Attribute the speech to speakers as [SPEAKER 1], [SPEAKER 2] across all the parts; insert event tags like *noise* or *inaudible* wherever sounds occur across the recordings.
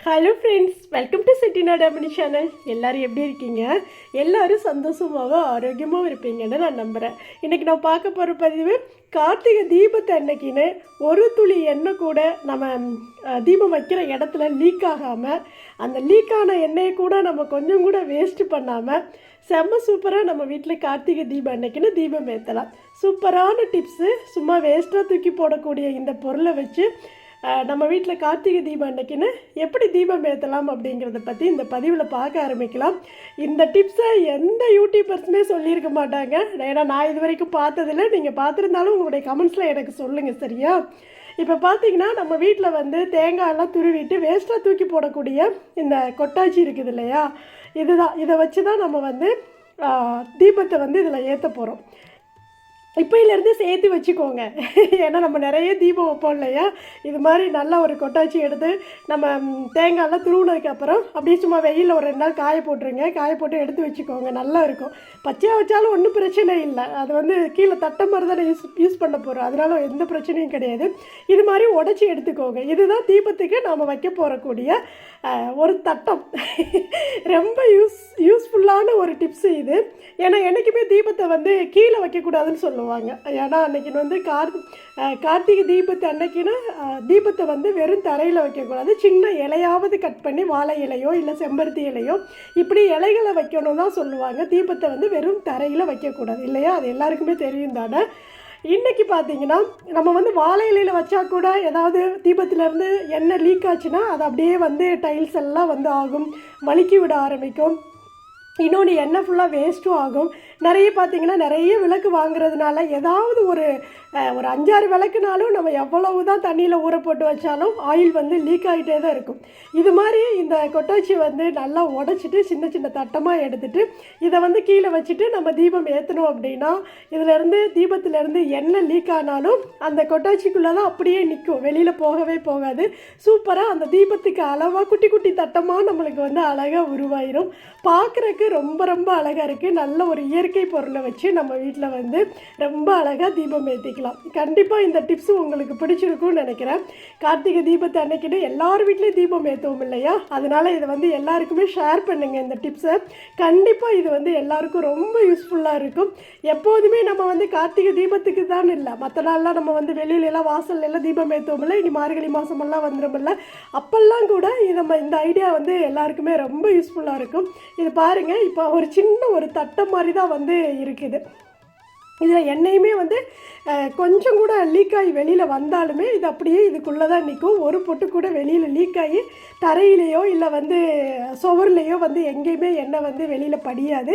[SPEAKER 1] Hello friends welcome to Chettina Ammani channel எல்லோரும் எப்படி இருக்கீங்க? எல்லோரும் சந்தோஷமாகவும் ஆரோக்கியமாகவும் இருப்பீங்கன்னு நான் நம்புகிறேன் இன்றைக்கி நான் பார்க்க போகிற பதிவு கார்த்திகை தீபத்தை அன்னைக்குன்னு ஒரு துளி எண்ணெய் கூட நம்ம தீபம் வைக்கிற இடத்துல லீக் ஆகாமல் அந்த லீக்கான எண்ணெயை கூட நம்ம கொஞ்சம் கூட வேஸ்ட் பண்ணாமல் செம்ம சூப்பராக நம்ம வீட்டில் கார்த்திகை தீபம் அன்னைக்குன்னு தீபம் ஏற்றலாம் சூப்பரான டிப்ஸு சும்மா வேஸ்ட்டாக தூக்கி போடக்கூடிய இந்த பொருளை வச்சு நம்ம வீட்டில் கார்த்திகை தீபம் அன்னைக்குன்னு எப்படி தீபம் ஏற்றலாம் அப்படிங்கிறத பற்றி இந்த பதிவில் பார்க்க ஆரம்பிக்கலாம். இந்த டிப்ஸை எந்த யூடியூபர்ஸுமே சொல்லியிருக்க மாட்டாங்க. ஏன்னா நான் இது வரைக்கும் பார்த்ததில்லை. நீங்கள் பார்த்துருந்தாலும் உங்களுடைய கமெண்ட்ஸில் எனக்கு சொல்லுங்கள் சரியா? இப்போ பார்த்தீங்கன்னா நம்ம வீட்டில் வந்து தேங்காயெல்லாம் துருவிட்டு வேஸ்ட்டாக தூக்கி போடக்கூடிய இந்த கொட்டாச்சி இருக்குது இல்லையா? இதுதான். இதை வச்சு தான் நம்ம வந்து தீபத்தை வந்து இதில் ஏற்ற போகிறோம் இப்போயிலேருந்து சேர்த்து வச்சுக்கோங்க. *laughs* ஏன்னா நம்ம நிறைய தீபம் வைப்போம் இல்லையா? இது மாதிரி நல்ல ஒரு கொட்டாச்சி எடுத்து நம்ம தேங்காயெல்லாம் துருவுனதுக்கு அப்படியே சும்மா வெயிலில் ஒரு ரெண்டு நாள் காய போட்டுருங்க. காய போட்டு எடுத்து வச்சுக்கோங்க. நல்லா இருக்கும். பச்சையாக வச்சாலும் ஒன்றும் பிரச்சனை இல்லை. அது வந்து கீழே தட்டை மாதிரி தானே யூஸ் யூஸ் பண்ண போகிறோம் அதனால எந்த பிரச்சனையும் கிடையாது. இது மாதிரி உடச்சி எடுத்துக்கோங்க. இதுதான் தீபத்துக்கு நாம் வைக்க போகக்கூடிய ஒரு தட்டம். *laughs* ரொம்ப யூஸ் யூஸ்ஃபுல்லான ஒரு டிப்ஸு இது. ஏன்னா என்றைக்குமே தீபத்தை வந்து கீழே வைக்கக்கூடாதுன்னு சொல்லுவாங்க. ஏன்னா அன்றைக்கி வந்து கார் கார்த்திகை தீபத்தை அன்னைக்குன்னு தீபத்தை வந்து வெறும் தரையில் வைக்கக்கூடாது. சின்ன இலையாவது கட் பண்ணி வாழை இலையோ இல்லை செம்பருத்தி இலையோ இப்படி இலைகளை வைக்கணும் தான் சொல்லுவாங்க. தீபத்தை வந்து வெறும் தரையில் வைக்கக்கூடாது. இல்லையா? அது எல்லாருக்குமே தெரியும் தானே? இன்றைக்கி பார்த்தீங்கன்னா நம்ம வந்து வாழை இலையில் வச்சா கூட ஏதாவது தீபத்திலேருந்து எண்ணெய் லீக் ஆச்சுன்னா அது அப்படியே வந்து டைல்ஸ் எல்லாம் வந்து ஆகும். வலிக்கி விட ஆரம்பிக்கும். இன்னொன்று எண்ணெய் ஃபுல்லாக வேஸ்ட்டும் ஆகும். நிறைய பார்த்திங்கன்னா நிறைய விளக்கு வாங்குறதுனால ஏதாவது ஒரு ஒரு அஞ்சாறு விளக்குனாலும் நம்ம எவ்வளவு தான் தண்ணியில் ஊற போட்டு வச்சாலும் ஆயில் வந்து லீக் ஆகிட்டே தான் இருக்கும். இது மாதிரி இந்த கொட்டாச்சி வந்து நல்லா உடச்சிட்டு சின்ன சின்ன தட்டமாக எடுத்துட்டு இதை வந்து கீழே வச்சுட்டு நம்ம தீபம் ஏற்றணும் அப்படின்னா இதுலேருந்து தீபத்திலேருந்து எண்ணெய் லீக் ஆனாலும் அந்த கொட்டாச்சிக்குள்ளே தான் அப்படியே நிற்கும் வெளியில் போகவே போகாது. சூப்பராக அந்த தீபத்துக்கு அளவாக குட்டி குட்டி தட்டமாக நம்மளுக்கு வந்து அழகாக உருவாயிரும். பார்க்குறக்கு ரொம்ப ரொம்ப அழகாக இருக்குது நல்ல ஒரு இயற்கை பொருளை வச்சு நம்ம வீட்டில் வந்து ரொம்ப அழகாக தீபம் ஏற்றிக்கலாம் கண்டிப்பாக இந்த டிப்ஸ் உங்களுக்கு பிடிச்சிருக்கும்னு நினைக்கிறேன். கார்த்திகை தீபத்தை அன்னைக்கிட்டு எல்லார் வீட்லேயும் தீபம் ஏற்றுவோம் இல்லையா? அதனால் இதை வந்து எல்லாருக்குமே ஷேர் பண்ணுங்கள் இந்த டிப்ஸை கண்டிப்பாக இது வந்து எல்லாருக்கும் ரொம்ப யூஸ்ஃபுல்லாக இருக்கும். எப்போதுமே நம்ம வந்து கார்த்திகை தீபத்துக்கு தான் இல்லை. மற்ற நாள்லாம் நம்ம வந்து வெளியில எல்லாம் வாசல்ல எல்லாம் தீபம் ஏற்றுவோம்ல இனி மார்கழி மாதமெல்லாம் வந்துடும்ல அப்போல்லாம் கூட இது நம்ம இந்த ஐடியா வந்து எல்லாருக்குமே ரொம்ப யூஸ்ஃபுல்லாக இருக்கும். இது பாருங்கள் இப்போ ஒரு சின்ன ஒரு தட்டம் மாதிரி தான் வந்து இருக்குது. இதில் எண்ணெயுமே வந்து கொஞ்சம் கூட லீக் ஆகி வெளியில் வந்தாலுமே இது அப்படியே இதுக்குள்ளே தான் நிற்கும் ஒரு பொட்டு கூட வெளியில் லீக் ஆகி தரையிலையோ இல்லை வந்து சுவர்லேயோ வந்து எங்கேயுமே எண்ணெய் வந்து வெளியில் படியாது.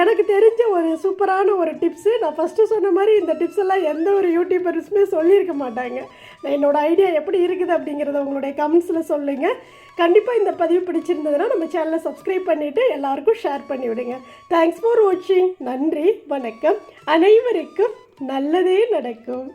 [SPEAKER 1] எனக்கு தெரிஞ்ச ஒரு சூப்பரான ஒரு டிப்ஸு நான் ஃபஸ்ட்டு சொன்ன மாதிரி இந்த டிப்ஸ் எல்லாம் எந்த ஒரு யூடியூபர்ஸுமே சொல்லியிருக்க மாட்டாங்க. நான் என்னோடய ஐடியா எப்படி இருக்குது அப்படிங்கிறத உங்களுடைய கமெண்ட்ஸில் சொல்லுங்கள் கண்டிப்பாக இந்த பதிவு பிடிச்சிருந்ததுன்னா நம்ம சேனலை சப்ஸ்கிரைப் பண்ணிவிட்டு எல்லாருக்கும் ஷேர் பண்ணி விடுங்க. தேங்க்ஸ் ஃபார் வாட்சிங் நன்றி வணக்கம். அனைவருக்கும் நல்லதே நடக்கும்.